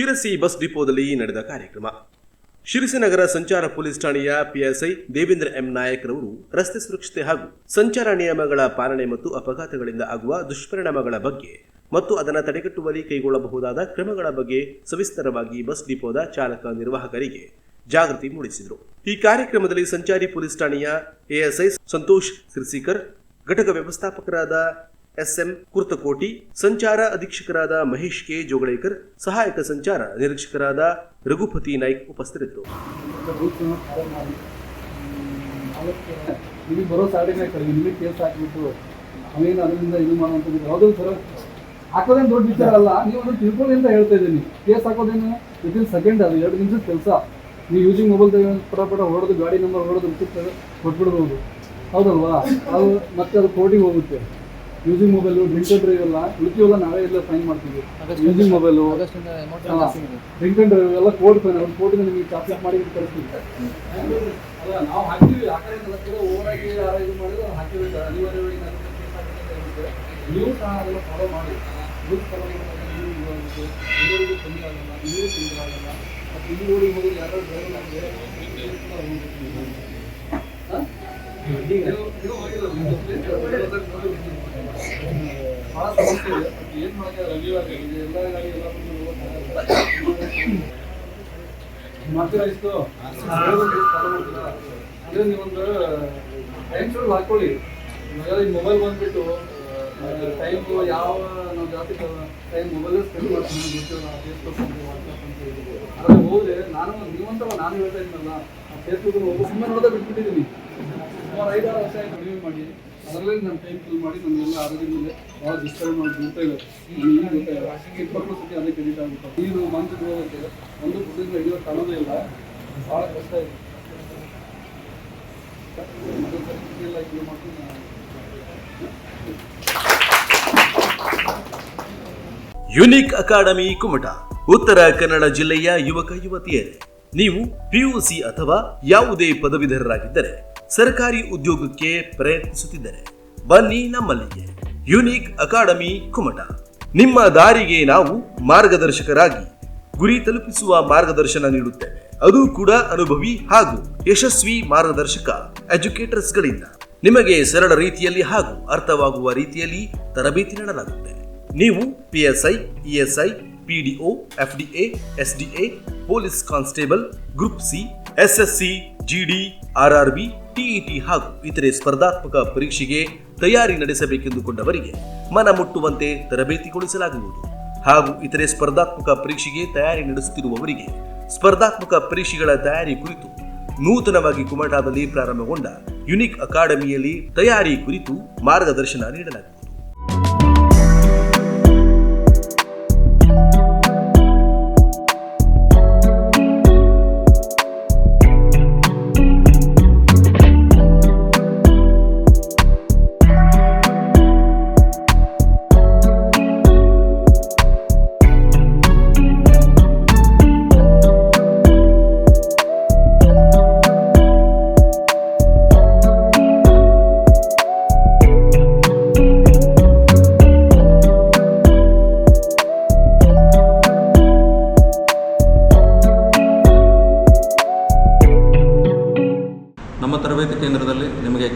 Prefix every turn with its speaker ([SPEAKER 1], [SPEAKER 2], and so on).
[SPEAKER 1] Sirsi bus ಡಿಪೋದಲ್ಲಿ ನಡೆದ ಕಾರ್ಯಕ್ರಮ. ಶಿರಸಿ ನಗರ ಸಂಚಾರ ಪೊಲೀಸ್ ಠಾಣೆಯ ಪಿಎಸ್ಐ ದೇವೇಂದ್ರ ಎಂ ನಾಯಕ್ ರವರು ರಸ್ತೆ ಸುರಕ್ಷತೆ ಹಾಗೂ ಸಂಚಾರ ನಿಯಮಗಳ ಪಾಲನೆ ಮತ್ತು ಅಪಘಾತಗಳಿಂದ ಆಗುವ ದುಷ್ಪರಿಣಾಮಗಳ ಬಗ್ಗೆ ಮತ್ತು ಅದನ್ನು ತಡೆಗಟ್ಟುವಲ್ಲಿ ಕೈಗೊಳ್ಳಬಹುದಾದ ಕ್ರಮಗಳ ಬಗ್ಗೆ ಸವಿಸ್ತರವಾಗಿ ಬಸ್ ಡಿಪೋದ ಚಾಲಕ ನಿರ್ವಾಹಕರಿಗೆ ಜಾಗೃತಿ ಮೂಡಿಸಿದರು. ಈ ಕಾರ್ಯಕ್ರಮದಲ್ಲಿ ಸಂಚಾರಿ ಪೊಲೀಸ್ ಠಾಣೆಯ ಎಎಸ್ಐ ಸಂತೋಷ್ ಸಿರ್ಸಿಕರ್, ಘಟಕ ವ್ಯವಸ್ಥಾಪಕರಾದ ಎಸ್ಎಂ ಕುರ್ತಕೋಟಿ, ಸಂಚಾರ ಅಧೀಕ್ಷಕರಾದ ಮಹೇಶ್ ಕೆ. ಜೋಗಳೇಕರ್, ಸಹಾಯಕ ಸಂಚಾರ ನಿರೀಕ್ಷಕರಾದ ರಘುಪತಿ ನಾಯ್ಕ್ ಉಪಸ್ಥಿತರಿದ್ದರು.
[SPEAKER 2] ಇಲ್ಲಿ ಬರೋ ಕೇಸ್ ಅದರಿಂದ ಇದು ಯಾವುದೋ ಸರ ಹಾಕೋದೇನು ದೊಡ್ಡ ವಿಚಾರ ಅಲ್ಲ ನೀವು ಅದನ್ನು ತಿಳ್ಕೊಳ್ಳಿ ಅಂತ ಹೇಳ್ತಾ ಇದ್ದೀನಿ ಕೇಸ್ ಹಾಕೋದೇನು ವಿತಿನ್ ಸೆಕೆಂಡ್ ಅದು ಎರಡು ನಿಮಿಷದ ಕೆಲಸ ನೀವು ಯೂಸಿಂಗ್ ಮೊಬೈಲ್ ಪಟ ಪಟ ಹೊಡೆದು ಗಾಡಿ ನಂಬರ್ ಹೊಡೆದು ಕೊಟ್ಬಿಡ್ಬೋದು ಹೌದಲ್ವಾ? ಅದು ಮತ್ತೆ ಅದು ಕೋರ್ಟಿಗೆ ಹೋಗುತ್ತೆ. Using mobile drink and drive ಎಲ್ಲ ಉಳಿತೀವಲ್ಲ ನಾವೇ ಎಲ್ಲ ಫೈನ್ ಮಾಡ್ತೀವಿ. Using mobile drink and drive ಎಲ್ಲ ಕೋರ್ಟ್ ಫೈನ್ ಅವ್ರು ಕೋರ್ಟಿಂದ ನಿಮಗೆ ಚಾರ್ಜ್ ಮಾಡಿ ಕಳಿಸ್ತೀವಿ. ಅಲ್ಲ ನಾವು ಹಾಕ್ತೀವಿ ಆ ಕಡೆ ಓವರ್ ಆಗಿ ಓವರಾಗಿ ಇದು ಮಾಡಿದ್ರೆ ಹಾಕಿಬೇಕು ಅನಿವಾರ್ಯವಾಗಿ ನೀವು ಸಹ ಅದನ್ನು ಫಾಲೋ ಮಾಡಿ. ರೂಲ್ಸ್ ಫಾಲೋ ಮಾಡಿದಾಗ ನೀವು ತೊಂದರೆ ಆಗಲ್ಲ ನೀವು ತೊಂದರೆ ಆಗಲ್ಲ. ಮತ್ತು ಇಲ್ಲಿ ನೋಡಿ ಹೋಗಿ ಯಾರೋ ಡ್ರೈವರ್ ಆಗಿದೆ ನೀವೊಂದು ಟೈಮ್ ಹಾಕೊಳ್ಳಿ ಮೊಬೈಲ್ ಬಂದ್ಬಿಟ್ಟು ಟೈಮ್ ಯಾವ ನಾವು ಜಾಸ್ತಿ ಟೈಮ್ ಮೊಬೈಲ್ ಸ್ಪೆಂಡ್ ಮಾಡ್ತೀನಿ ಅಂತ ಹೋದ್ರೆ ನಾನು ನೀವಂತ ನಾನು ಹೇಳ್ತಾ ಇದ್ದೀನಲ್ಲ ಫೇಸ್ಬುಕ್ ಸುಮ್ಮನೆ ನೋಡೋದೇ ಬಿಟ್ಬಿಟ್ಟಿದ್ದೀನಿ ಸುಮಾರು ಐದಾರು ವರ್ಷ ಮಾಡಿ. ಅದರಲ್ಲಿ ಟೈಮ್ ಫಿಲ್ ಮಾಡಿ ಮೇಲೆ ನೀರು ಒಂದು ಹಿಡಿಯೋ ಕಾಣೋದೇ ಇಲ್ಲ. ಕಷ್ಟ ಇದು.
[SPEAKER 1] ಯುನಿಕ್ ಅಕಾಡೆಮಿ, ಕುಮಟ, ಉತ್ತರ ಕನ್ನಡ ಜಿಲ್ಲೆಯ ಯುವಕ, ಯುವತಿಯರೇ, ನೀವು ಪಿಯುಸಿ ಅಥವಾ ಯಾವುದೇ ಪದವೀಧರರಾಗಿದ್ದರೆ ಸರ್ಕಾರಿ ಉದ್ಯೋಗಕ್ಕೆ ಪ್ರಯತ್ನಿಸುತ್ತಿದ್ದರೆ, ಬನ್ನಿ ನಮ್ಮಲ್ಲಿಗೆ ಯುನಿಕ್ ಅಕಾಡೆಮಿ ಕುಮಟ. ನಿಮ್ಮ ದಾರಿಗೆ ನಾವು ಮಾರ್ಗದರ್ಶಕರಾಗಿ ಗುರಿ ತಲುಪಿಸುವ ಮಾರ್ಗದರ್ಶನ ನೀಡುತ್ತೇವೆ. ಅದು ಕೂಡ ಅನುಭವಿ ಹಾಗೂ ಯಶಸ್ವಿ ಮಾರ್ಗದರ್ಶಕ ಎಜುಕೇಟರ್ಸ್ಗಳಿಂದ. ನಿಮಗೆ ಸರಳ ರೀತಿಯಲ್ಲಿ ಹಾಗೂ ಅರ್ಥವಾಗುವ ರೀತಿಯಲ್ಲಿ ತರಬೇತಿ ನೀಡಲಾಗುತ್ತೆ. ನೀವು PSI ESI S D A police constable, group C SSC GD RRB TET ಹಾಗೂ ಇತರೆ ಸ್ಪರ್ಧಾತ್ಮಕ ಪರೀಕ್ಷೆಗೆ ತಯಾರಿ ನಡೆಸಬೇಕೆಂದುಕೊಂಡವರಿಗೆ ಮನ ಮುಟ್ಟುವಂತೆ ತರಬೇತಿಗೊಳಿಸಲಾಗುವುದು. ಹಾಗೂ ಇತರೆ ಸ್ಪರ್ಧಾತ್ಮಕ ಪರೀಕ್ಷೆಗೆ ತಯಾರಿ ನಡೆಸುತ್ತಿರುವವರಿಗೆ ಸ್ಪರ್ಧಾತ್ಮಕ ಪರೀಕ್ಷೆಗಳ ತಯಾರಿ ಕುರಿತು ನೂತನವಾಗಿ ಕುಮಟಾದಲ್ಲಿ ಪ್ರಾರಂಭಗೊಂಡ ಯುನಿಕ್ ಅಕಾಡೆಮಿಯಲ್ಲಿ ತಯಾರಿ ಕುರಿತು ಮಾರ್ಗದರ್ಶನ ನೀಡಲಾಗುವುದು